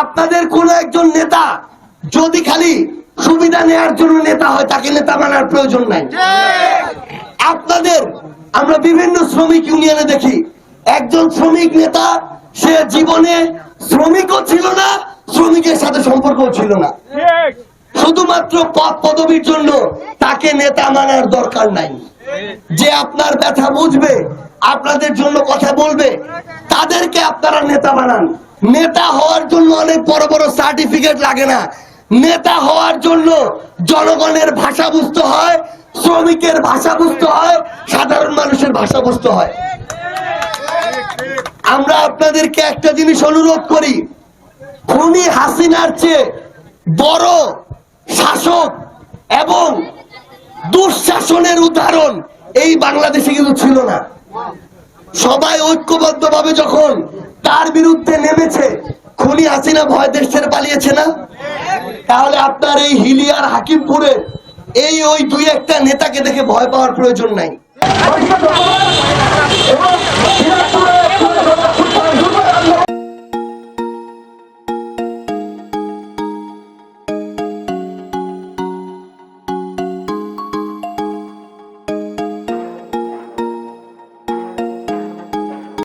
আপনাদের কোন একজন নেতা যদি খালি সুবিধা নেয়ার জন্য নেতা হয়, তাকে নেতা মানার প্রয়োজন নাই। আপনাদের, আমরা বিভিন্ন শ্রমিক ইউনিয়নে দেখি, একজন শ্রমিক নেতা, সে জীবনে শ্রমিকও ছিল না, শ্রমিকের সাথে সম্পর্কও ছিল না। শুধুমাত্র পদ পদবীর জন্য তাকে নেতা মানার দরকার নাই। যে আপনার ব্যথা বুঝবে, আপনাদের জন্য কথা বলবে, তাদেরকে আপনারা নেতা বানান। নেতা হওয়ার জন্য অনেক বড় বড় সার্টিফিকেট লাগে না। নেতা হওয়ার জন্য জনগণের ভাষা বুঝতে হয়, শ্রমিকের ভাষা বুঝতে হয়, সাধারণ মানুষের ভাষা বুঝতে হয়। আমরা আপনাদেরকে একটা জিনিস অনুরোধ করি। খুনি হাসিনার চেয়ে বড় শাসক এবং দুঃশাসনের উদাহরণ এই বাংলাদেশে কিন্তু ছিল না। সবাই ঐক্যবদ্ধ ভাবে যখন তার বিরুদ্ধে নেমেছে, খুনি হাসিনা ভয় দেশ ছেড়ে পালিয়েছে না? তাহলে আপনার এই হিলিয়ার হাকিমপুরে এই ওই দুই একটা নেতাকে দেখে ভয় পাওয়ার প্রয়োজন নাই।